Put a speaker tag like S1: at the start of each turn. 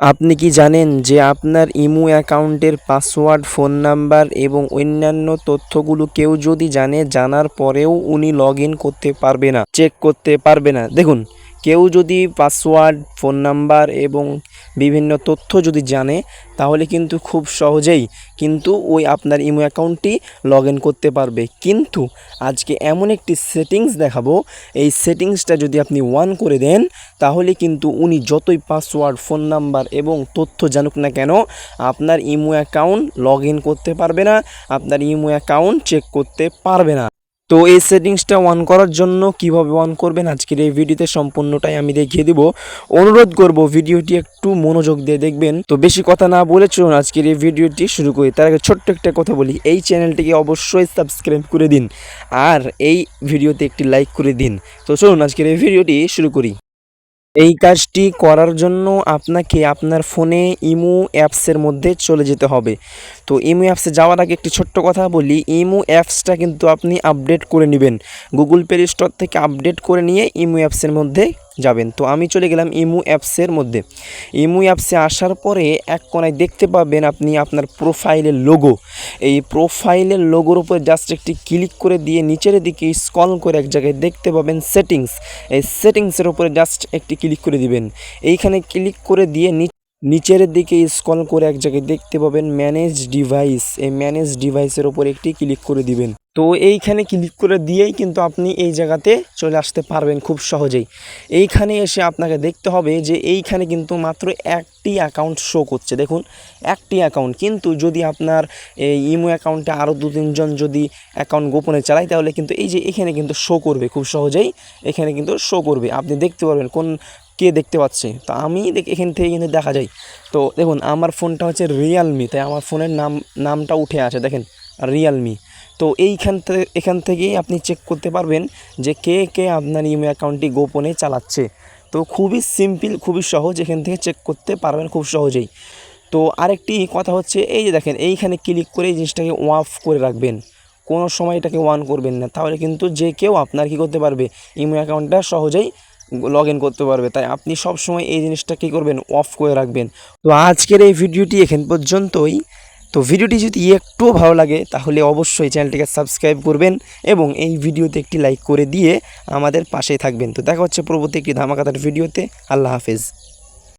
S1: আপনি কি জানেন যে আপনার ইমু অ্যাকাউন্টের পাসওয়ার্ড, ফোন নাম্বার এবং অন্যান্য তথ্যগুলো কেউ যদি জানে, জানার পরেও উনি লগ করতে পারবে না, চেক করতে পারবে না। দেখুন কেউ যদি পাসওয়ার্ড, ফোন নাম্বার এবং বিভিন্ন তথ্য যদি জানে, তাহলে কিন্তু খুব সহজেই কিন্তু ওই আপনার ইমো অ্যাকাউন্টটি লগ করতে পারবে। কিন্তু আজকে এমন একটি সেটিংস দেখাবো, এই সেটিংসটা যদি আপনি ওয়ান করে দেন, তাহলে কিন্তু উনি যতই পাসওয়ার্ড, ফোন নাম্বার এবং তথ্য জানুক না কেন, আপনার ইমো অ্যাকাউন্ট লগ করতে পারবে না, আপনার ইমো অ্যাকাউন্ট চেক করতে পারবে না। তো এই সেটিংসটা অন করার জন্য কীভাবে অন করবেন? আজকের এই ভিডিওতে সম্পূর্ণটাই আমি দেখিয়ে দিব। অনুরোধ করব ভিডিওটি একটু মনোযোগ দিয়ে দেখবেন। তো বেশি কথা না বলে চলুন আজকের এই ভিডিওটি শুরু করি। তার আগে ছোট্ট একটা কথা বলি। এই চ্যানেলটিকে অবশ্যই সাবস্ক্রাইব করে দিন। আর এই ভিডিওতে একটি লাইক করে দিন। তো চলুন আজকের এই ভিডিওটি শুরু করি। এই কাজটি করার জন্য আপনাকে আপনার ফোনে ইমো অ্যাপসের মধ্যে চলে যেতে হবে। তো ইমো অ্যাপসে যাওয়ার আগে একটি ছোট্ট কথা বলি, ইমো অ্যাপসটা কিন্তু আপনি আপডেট করে নেবেন। গুগল প্লে স্টোর থেকে আপডেট করে নিয়ে ইমো অ্যাপসের মধ্যে যাবেন। তো আমি চলে গেলাম ইমু অ্যাপসের মধ্যে। ইমু অ্যাপসে আসার পরে এক কোনায় দেখতে পাবেন আপনি আপনার প্রোফাইলের লোগো। এই প্রোফাইলের লোগোর উপর জাস্ট একটি ক্লিক করে দিয়ে নিচের দিকে স্কল করে এক জায়গায় দেখতে পাবেন সেটিংস। এই সেটিংসের উপরে জাস্ট একটি ক্লিক করে দিবেন। এইখানে ক্লিক করে দিয়ে নিচের দিকে স্ক্রল করে এক জায়গায় দেখতে পাবেন ম্যানেজ ডিভাইস এই ম্যানেজ ডিভাইসের উপর একটি ক্লিক করে দিবেন। তো এইখানে ক্লিক করে দিয়েই কিন্তু আপনি এই জায়গাতে চলে আসতে পারবেন খুব সহজেই। এইখানে এসে আপনাকে দেখতে হবে যে এইখানে কিন্তু মাত্র একটি অ্যাকাউন্ট শো করছে। দেখুন, একটি অ্যাকাউন্ট কিন্তু যদি আপনার এই ইমো অ্যাকাউন্টে আরও দু তিনজন যদি অ্যাকাউন্ট গোপনে চালায়, তাহলে কিন্তু এই যে এখানে কিন্তু শো করবে খুব সহজেই। এখানে কিন্তু শো করবে। আপনি দেখতে পারবেন কোন কে দেখতে পাচ্ছে? তো আমি দেখ, এখান থেকে কিন্তু দেখা যায়। তো দেখুন, আমার ফোনটা হচ্ছে রিয়ালমি তাই আমার ফোনের নাম, নামটা উঠে আসে দেখেন রিয়ালমি তো এইখান থেকে এখান থেকেই আপনি চেক করতে পারবেন যে কে কে আপনার ইমো অ্যাকাউন্টটি গোপনে চালাচ্ছে। তো খুবই সিম্পল খুবই সহজ, এখান থেকে চেক করতে পারবেন খুব সহজেই। তো আরেকটি কথা হচ্ছে, এই যে দেখেন, এইখানে ক্লিক করে এই জিনিসটাকে অফ করে রাখবেন। কোনো সময় এটাকে অন করবেন না। তাহলে কিন্তু যে কেউ আপনার কি করতে পারবে? ইমো অ্যাকাউন্টটা সহজেই লগ ইন করতে পারবে। তাই আপনি সব সময় এই জিনিসটা কী করবেন? অফ করে রাখবেন। তো আজকের এই ভিডিওটি এখান পর্যন্তই। তো ভিডিওটি যদি একটুও ভালো লাগে, তাহলে অবশ্যই চ্যানেলটিকে সাবস্ক্রাইব করবেন এবং এই ভিডিওতে একটি লাইক করে দিয়ে আমাদের পাশেই থাকবেন। তো দেখা হচ্ছে পরবর্তী একটি ধামাকাতার ভিডিওতে। আল্লাহ হাফেজ।